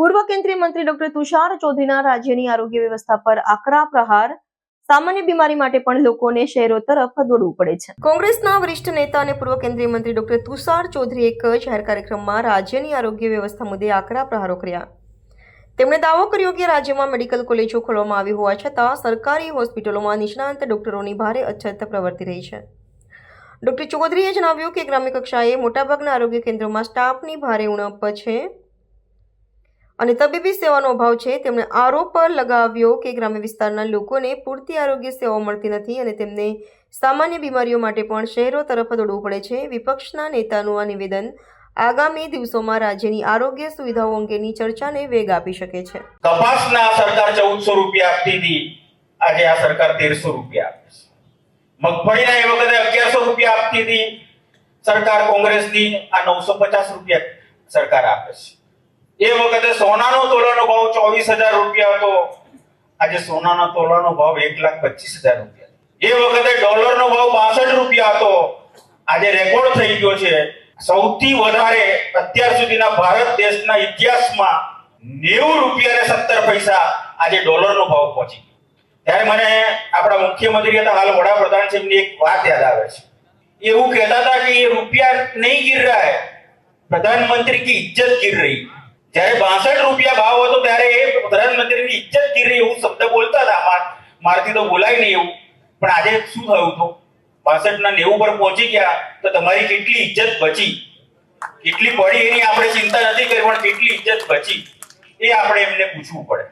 પૂર્વ કેન્દ્રીય મંત્રી ડોક્ટર તુષાર ચૌધરીના રાજ્યની આરોગ્ય વ્યવસ્થા પર આકરા પ્રહાર, સામાન્ય બીમારી માટે પણ લોકોને શહેરો તરફ દોડવું પડે છે. કોંગ્રેસના વરિષ્ઠ નેતા અને પૂર્વ કેન્દ્રીય મંત્રી ડોક્ટર તુષાર ચૌધરીએ એક જાહેર કાર્યક્રમમાં રાજ્યની આરોગ્ય વ્યવસ્થા મુદ્દે આકરા પ્રહારો કર્યા. તેમણે દાવો કર્યો કે રાજ્યમાં મેડિકલ કોલેજો ખોલવામાં આવી હોવા છતાં સરકારી હોસ્પિટલોમાં નિષ્ણાંત ડોક્ટરોની ભારે અછત પ્રવર્તી રહી છે. ડોક્ટર ચૌધરીએ જણાવ્યું કે ગ્રામ્ય કક્ષાએ મોટાભાગના આરોગ્ય કેન્દ્રોમાં સ્ટાફની ભારે ઉણપ છે. અને તબીબી સેવાનો અભાવ છે, તેમણે આરોપ લગાવ્યો કે ગ્રામ્ય વિસ્તારના લોકોને પૂરતી આરોગ્ય સેવાઓ મળતી નથી અને તેમને સામાન્ય બીમારીઓ માટે પણ શહેરો તરફ દોડવું પડે છે. વિપક્ષના નેતાનું આ નિવેદન આગામી દિવસોમાં રાજ્યની આરોગ્ય સુવિધાઓ અંગેની ચર્ચાને વેગ આપી શકે છે. કપાસના સરકાર ચૌદસો રૂપિયા આપતી હતી આજે આ સરકાર તેરસો રૂપિયા આપે છે. મગફળીના એ વખતે અગિયારસો રૂપિયા આપતી હતી સરકાર કોંગ્રેસની આ નવસો પચાસ રૂપિયા સરકાર આપે છે. એ વખતે સોનાનો તોલાનો ભાવ ચોવીસ હજાર રૂપિયા હતો. આજે સોનાના તોલાનો ભાવ એક લાખ પચીસ હજાર રૂપિયા. એ વખતે ડોલરનો ભાવ બાસઠ રૂપિયા હતો. આજે રેકોર્ડ થઈ ગયો છે. સૌથી વધારે અત્યાર સુધીના ભારત દેશના ઇતિહાસમાં નેવું રૂપિયા ને સત્તર પૈસા આજે ડોલરનો ભાવ પહોંચી ગયો. ત્યારે મને આપણા મુખ્યમંત્રી હતા, હાલ વડાપ્રધાન છે, એમની એક વાત યાદ આવે છે. એવું કહેતા હતા કે એ રૂપિયા નહીં ગીર રહ્યા પ્રધાનમંત્રી કી ઇજ્જત ગીર રહી. જ્યારે બાસઠ રૂપિયા ભાવ હતો ત્યારે એ પ્રધાનમંત્રીની ઇજ્જત કરી રહી એવું શબ્દ બોલતા હતા. માર- મારથી તો બોલાય નહીં એવું. પણ આજે શું થયું તો? બાસઠ ના નેવું પર પહોંચી ગયા તો તમારી કેટલી ઇજ્જત બચી? કેટલી પડી એની આપણે ચિંતા નથી કરી, પણ કેટલી ઇજ્જત બચી? એ આપણે એમને પૂછવું પડે.